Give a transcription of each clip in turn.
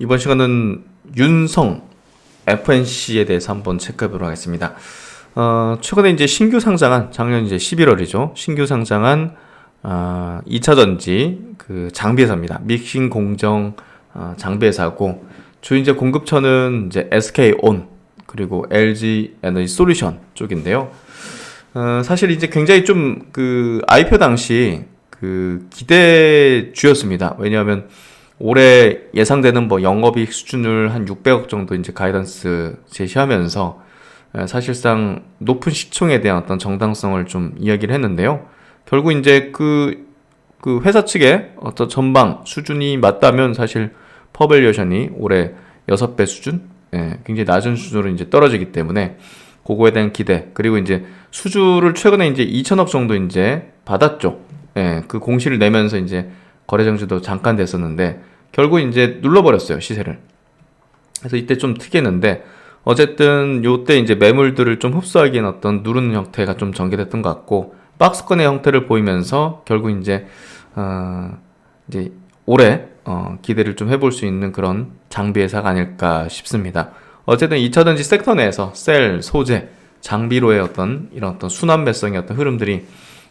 이번 시간은 윤성 FNC에 대해서 한번 체크해 보도록 하겠습니다. 어, 최근에 이제 신규 상장한 작년 이제 11월이죠. 신규 상장한 어, 2차 전지 그 장비 회사입니다. 믹싱 공정 어, 장비 회사고 주 이제 공급처는 이제 SK 온 그리고 LG 에너지 솔루션 쪽인데요. 어, 사실 이제 굉장히 좀 그 IPO 당시 그 기대주였습니다. 왜냐하면 올해 예상되는 뭐 영업이익 수준을 한 600억 정도 이제 가이던스 제시하면서 에, 사실상 높은 시총에 대한 어떤 정당성을 좀 이야기를 했는데요. 결국 이제 그, 그 회사 측의 어떤 전방 수준이 맞다면 사실 퍼밸류에이션이 올해 6배 수준? 예, 굉장히 낮은 수준으로 이제 떨어지기 때문에 그거에 대한 기대 그리고 이제 수주를 최근에 이제 2천억 정도 이제 받았죠. 예, 그 공시를 내면서 이제 거래 정지도 잠깐 됐었는데 결국 이제 눌러버렸어요 시세를. 그래서 이때 좀 특이했는데 어쨌든 요때 이제 매물들을 좀 흡수하기엔 어떤 누르는 형태가 좀 전개됐던 것 같고 박스권의 형태를 보이면서 결국 이제 어 이제 올해 어 기대를 좀 해볼 수 있는 그런 장비 회사가 아닐까 싶습니다. 어쨌든 2차전지 섹터 내에서 셀, 소재, 장비로의 어떤 이런 어떤 순환 매성의 어떤 흐름들이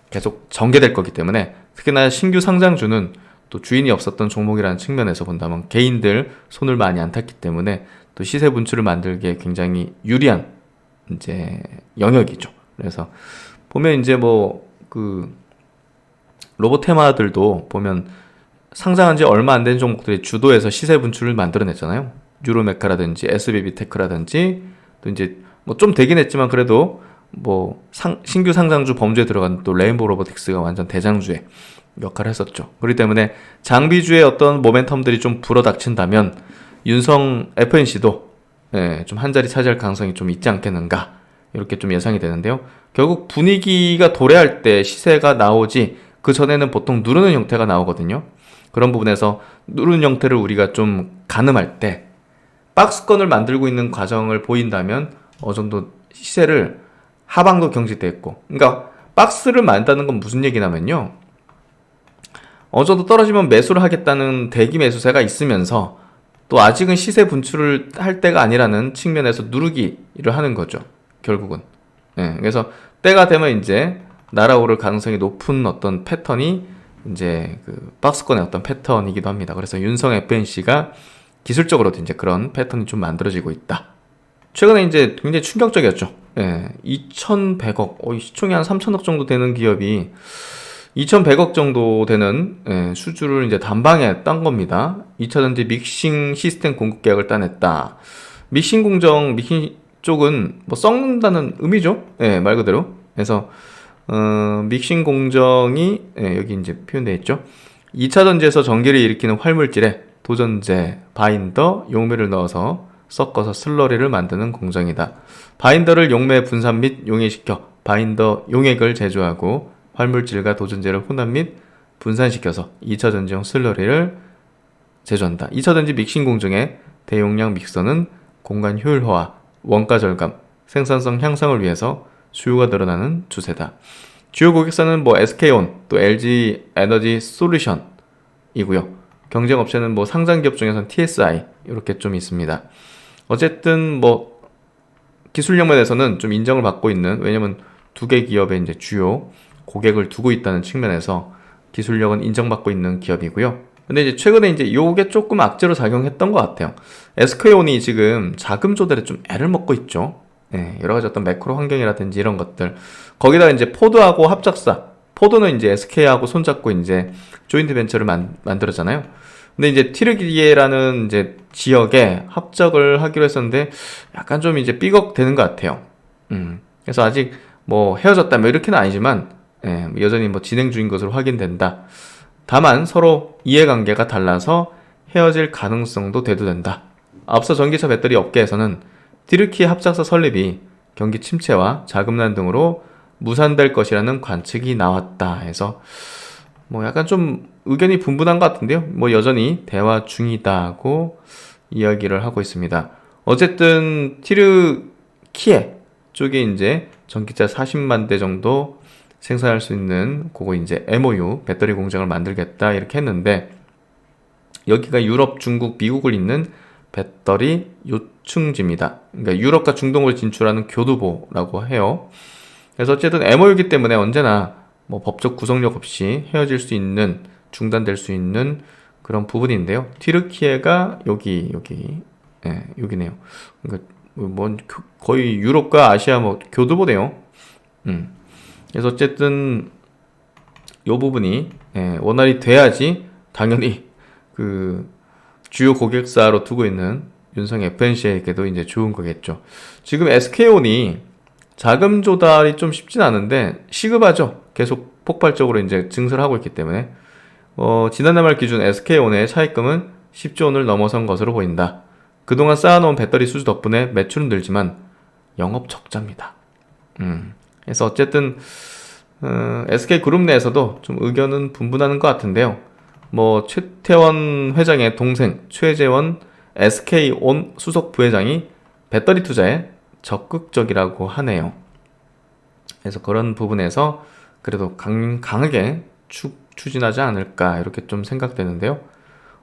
계속 전개될 거기 때문에 특히나 신규 상장주는 또 주인이 없었던 종목이라는 측면에서 본다면 개인들 손을 많이 안 탔기 때문에 또 시세 분출을 만들기에 굉장히 유리한 이제 영역이죠. 그래서 보면 이제 뭐 그 로봇 테마들도 보면 상장한 지 얼마 안 된 종목들이 주도해서 시세 분출을 만들어냈잖아요. 유로메카라든지 SBB 테크라든지 또 이제 뭐 좀 되긴 했지만 그래도 뭐 상, 신규 상장주 범주에 들어간 또 레인보우 로보틱스가 완전 대장주의 역할을 했었죠. 그렇기 때문에 장비주의 어떤 모멘텀들이 좀 불어닥친다면 윤성 FNC도 예, 좀 한 자리 차지할 가능성이 좀 있지 않겠는가 이렇게 좀 예상이 되는데요. 결국 분위기가 도래할 때 시세가 나오지 그 전에는 보통 누르는 형태가 나오거든요. 그런 부분에서 누르는 형태를 우리가 좀 가늠할 때 박스권을 만들고 있는 과정을 보인다면 어느 정도 시세를 하방도 경직돼 있고 그러니까 박스를 만든다는 건 무슨 얘기냐면요. 어느 정도 떨어지면 매수를 하겠다는 대기 매수세가 있으면서 또 아직은 시세 분출을 할 때가 아니라는 측면에서 누르기를 하는 거죠. 결국은. 예, 그래서 때가 되면 이제 날아오를 가능성이 높은 어떤 패턴이 이제 그 박스권의 어떤 패턴이기도 합니다. 그래서 윤성 FNC가 기술적으로도 이제 그런 패턴이 좀 만들어지고 있다. 최근에 이제 굉장히 충격적이었죠. 예, 2,100억, 어, 시총이 한 3,000억 정도 되는 기업이 2,100억 정도 되는 예, 수주를 이제 단방에 딴 겁니다. 2차전지 믹싱 시스템 공급 계약을 따냈다. 믹싱 공정, 믹싱 쪽은 뭐 썩는다는 의미죠. 예, 말 그대로. 그래서 어, 믹싱 공정이 예, 여기 이제 표현되어 있죠. 2차 전지에서 전기를 일으키는 활물질에 도전제, 바인더, 용매를 넣어서 섞어서 슬러리를 만드는 공정이다. 바인더를 용매 분산 및 용해시켜 바인더 용액을 제조하고 활물질과 도전제를 혼합 및 분산시켜서 2차 전지용 슬러리를 제조한다. 2차 전지 믹싱 공정의 대용량 믹서는 공간 효율화와 원가 절감, 생산성 향상을 위해서 수요가 늘어나는 추세다. 주요 고객사는 뭐 SK온, 또 LG 에너지 솔루션이고요. 경쟁 업체는 뭐 상장 기업 중에서는 TSI 이렇게 좀 있습니다. 어쨌든 뭐 기술력 면에서는 좀 인정을 받고 있는 왜냐면 두 개 기업의 이제 주요 고객을 두고 있다는 측면에서 기술력은 인정받고 있는 기업이고요. 근데 이제 최근에 이제 요게 조금 악재로 작용했던 것 같아요. SK온이 지금 자금 조달에 좀 애를 먹고 있죠. 예, 여러 가지 어떤 매크로 환경이라든지 이런 것들. 거기다가 이제 포드하고 합작사. 포드는 이제 SK하고 손잡고 이제 조인트 벤처를 만, 만들었잖아요. 근데 이제 티르기에라는 이제 지역에 합작을 하기로 했었는데 약간 좀 이제 삐걱 되는 것 같아요. 음. 그래서 아직 뭐 헤어졌다 뭐 이렇게는 아니지만 예, 여전히 뭐 진행 중인 것으로 확인된다. 다만 서로 이해관계가 달라서 헤어질 가능성도 대두된다. 앞서 전기차 배터리 업계에서는 디르키 합작사 설립이 경기 침체와 자금난 등으로 무산될 것이라는 관측이 나왔다 해서 뭐 약간 좀 의견이 분분한 것 같은데요. 뭐 여전히 대화 중이다고 이야기를 하고 있습니다. 어쨌든 티르키에 쪽에 이제 전기차 40만 대 정도 생산할 수 있는 그거 이제 MOU 배터리 공장을 만들겠다 이렇게 했는데 여기가 유럽, 중국, 미국을 잇는 배터리 요충지입니다. 그러니까 유럽과 중동을 진출하는 교두보라고 해요. 그래서 어쨌든 MOU이기 때문에 언제나 뭐 법적 구속력 없이 헤어질 수 있는 중단될 수 있는 그런 부분인데요. 튀르키예가 여기 여기 예, 여기네요. 그러니까 뭐 교- 거의 유럽과 아시아 뭐 교두보네요. 음. 그래서 어쨌든 요 부분이 예, 원활히 돼야지 당연히 그 주요 고객사로 두고 있는 윤성 FNC에게도 이제 좋은 거겠죠. 지금 SK온이 자금 조달이 좀 쉽진 않은데 시급하죠. 계속 폭발적으로 이제 증설을 하고 있기 때문에 어, 지난해 말 기준 SK온의 차입금은 10조 원을 넘어선 것으로 보인다. 그동안 쌓아놓은 배터리 수주 덕분에 매출은 늘지만 영업 적자입니다. 음. 그래서 어쨌든 어, SK 그룹 내에서도 좀 의견은 분분하는 것 같은데요. 뭐 최태원 회장의 동생 최재원 SK온 수석 부회장이 배터리 투자에 적극적이라고 하네요. 그래서 그런 부분에서 그래도 강, 강하게 추, 추진하지 않을까 이렇게 좀 생각되는데요.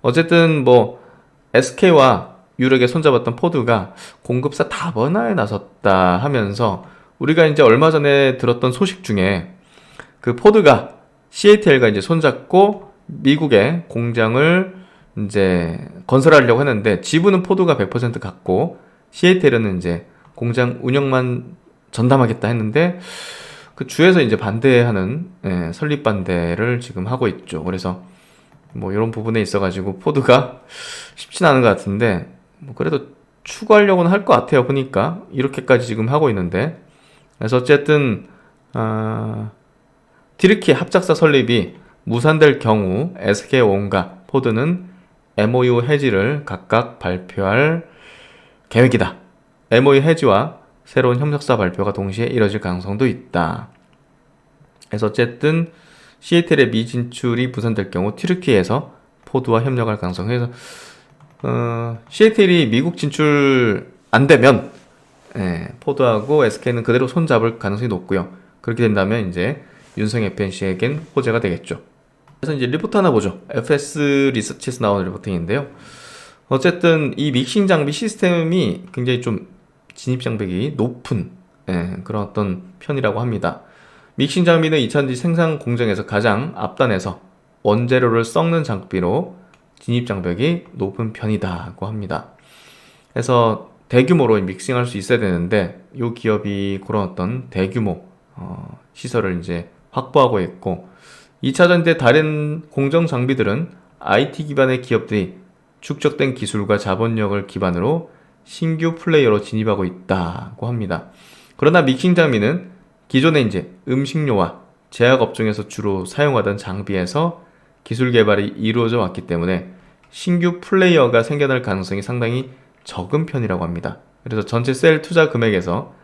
어쨌든 뭐 SK와 유력에 손잡았던 포드가 공급사 다변화에 나섰다 하면서 우리가 이제 얼마 전에 들었던 소식 중에 그 포드가 CATL과 이제 손잡고 미국에 공장을 이제 건설하려고 했는데 지분은 포드가 100% 갖고 CATL은 이제 공장 운영만 전담하겠다 했는데 그 주에서 이제 반대하는 예, 설립 반대를 지금 하고 있죠. 그래서 뭐 이런 부분에 있어가지고 포드가 쉽진 않은 것 같은데 뭐 그래도 추구하려고는 할 것 같아요. 보니까 이렇게까지 지금 하고 있는데 그래서 어쨌든 아, 티르키 합작사 설립이 무산될 경우 SK온과 포드는 MOU 해지를 각각 발표할 계획이다. MOU 해지와 새로운 협력사 발표가 동시에 이뤄질 가능성도 있다. 그래서 어쨌든 시애틀의 미진출이 무산될 경우 튀르키에서 포드와 협력할 가능성. 그래서 어, 시애틀이 미국 진출 안 되면 예, 포드하고 SK는 그대로 손잡을 가능성이 높고요. 그렇게 된다면 이제 윤성 FNC에겐 호재가 되겠죠. 그래서 이제 리포트 하나 보죠. FS 리서치에서 나온 리포팅인데요. 어쨌든 이 믹싱 장비 시스템이 굉장히 좀 진입 장벽이 높은 예, 그런 어떤 편이라고 합니다. 믹싱 장비는 2000지 생산 공정에서 가장 앞단에서 원재료를 썩는 장비로 진입 장벽이 높은 편이다고 합니다. 그래서 대규모로 믹싱할 수 있어야 되는데 이 기업이 그런 어떤 대규모 어, 시설을 이제 확보하고 있고 2차전대 다른 공정 장비들은 IT 기반의 기업들이 축적된 기술과 자본력을 기반으로 신규 플레이어로 진입하고 있다고 합니다. 그러나 믹싱 장비는 기존에 이제 음식료와 제약 업종에서 주로 사용하던 장비에서 기술 개발이 이루어져 왔기 때문에 신규 플레이어가 생겨날 가능성이 상당히 적은 편이라고 합니다. 그래서 전체 셀 투자 금액에서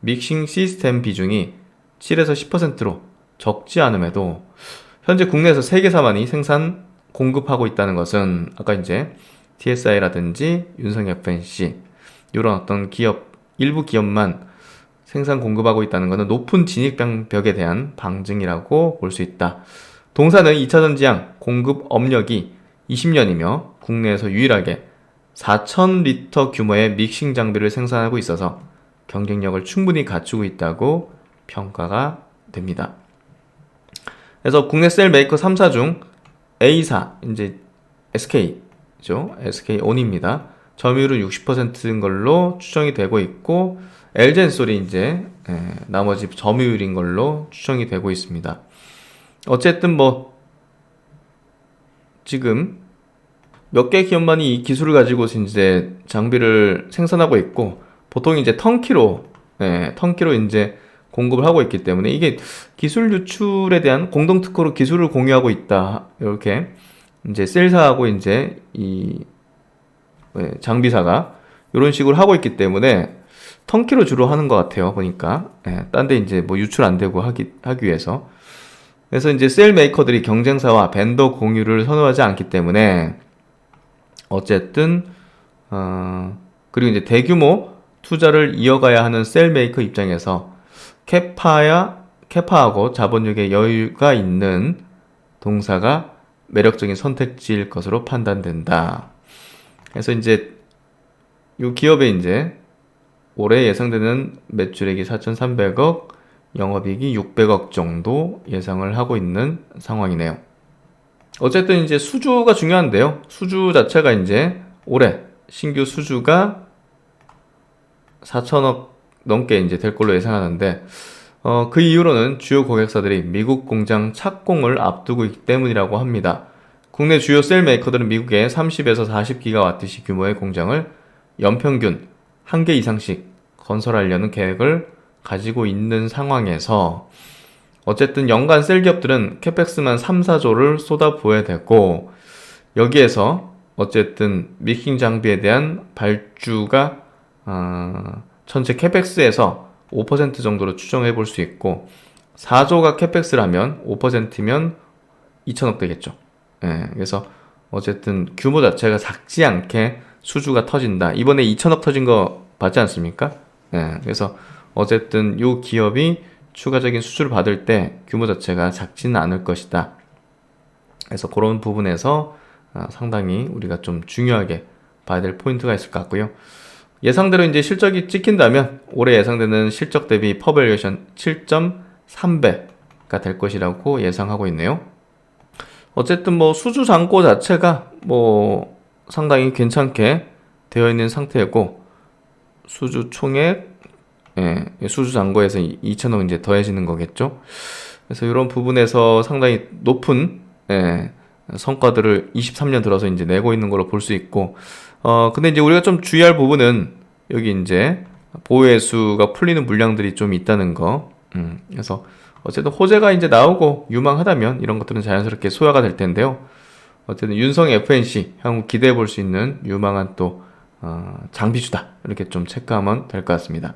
믹싱 시스템 비중이 7에서 10%로 적지 않음에도 현재 국내에서 세계사만이 생산 공급하고 있다는 것은 아까 이제 TSI라든지 윤성 FNC 이런 어떤 기업 일부 기업만 생산 공급하고 있다는 것은 높은 진입벽에 대한 방증이라고 볼 수 있다. 동사는 2차 전지향 공급 업력이 20년이며 국내에서 유일하게 4,000리터 규모의 믹싱 장비를 생산하고 있어서 경쟁력을 충분히 갖추고 있다고 평가가 됩니다. 그래서 국내 셀 메이커 3사 중 A사 이제 SK죠. SK온입니다. 점유율은 60%인 걸로 추정이 되고 있고 LG엔솔이 이제 예, 나머지 점유율인 걸로 추정이 되고 있습니다. 어쨌든 뭐 지금 몇 개 기업만이 이 기술을 가지고 이제 장비를 생산하고 있고 보통 이제 턴키로 예, 턴키로 이제 공급을 하고 있기 때문에 이게 기술 유출에 대한 공동 특허로 기술을 공유하고 있다. 이렇게 이제 셀사하고 이제 이 예, 장비사가 이런 식으로 하고 있기 때문에 턴키로 주로 하는 것 같아요 보니까. 예, 딴데 이제 뭐 유출 안 되고 하기 하기 위해서. 그래서 이제 셀 메이커들이 경쟁사와 벤더 공유를 선호하지 않기 때문에 어쨌든 어 그리고 이제 대규모 투자를 이어가야 하는 셀 메이커 입장에서 캐파야 캐파하고 자본력에 여유가 있는 동사가 매력적인 선택지일 것으로 판단된다. 그래서 이제 이 기업의 이제 올해 예상되는 매출액이 4,300억, 영업이익이 600억 정도 예상을 하고 있는 상황이네요. 어쨌든 이제 수주가 중요한데요. 수주 자체가 이제 올해 신규 수주가 4천억 넘게 이제 될 걸로 예상하는데 어, 그 이유로는 주요 고객사들이 미국 공장 착공을 앞두고 있기 때문이라고 합니다. 국내 주요 셀 메이커들은 미국에 30에서 40기가와트시 규모의 공장을 연평균 한개 이상씩 건설하려는 계획을 가지고 있는 상황에서 어쨌든 연간 셀 기업들은 캐펙스만 3, 4조를 쏟아부어야 되고 여기에서 어쨌든 미킹 장비에 대한 발주가 어, 전체 캐펙스에서 5% 정도로 추정해 볼 수 있고 4조가 캐펙스라면 5%면 2천억 되겠죠. 예, 그래서 어쨌든 규모 자체가 작지 않게 수주가 터진다. 이번에 2천억 터진 거 봤지 않습니까? 예, 그래서 어쨌든 요 기업이 추가적인 수주를 받을 때 규모 자체가 작지는 않을 것이다. 그래서 그런 부분에서 아, 상당히 우리가 좀 중요하게 봐야 될 포인트가 있을 것 같고요. 예상대로 이제 실적이 찍힌다면 올해 예상되는 실적 대비 퍼밸류에이션 7.3배가 될 것이라고 예상하고 있네요. 어쨌든 뭐 수주 잔고 자체가 뭐 상당히 괜찮게 되어 있는 상태고 수주 총액 예, 수주 잔고에서 2천억 이제 더해지는 거겠죠. 그래서 이런 부분에서 상당히 높은 예, 성과들을 23년 들어서 이제 내고 있는 걸로 볼 수 있고 어 근데 이제 우리가 좀 주의할 부분은 여기 이제 보호회수가 풀리는 물량들이 좀 있다는 거. 음, 그래서 어쨌든 호재가 이제 나오고 유망하다면 이런 것들은 자연스럽게 소화가 될 텐데요. 어쨌든 윤성 FNC 향후 기대해 볼 수 있는 유망한 또 어, 장비주다 이렇게 좀 체크하면 될 것 같습니다.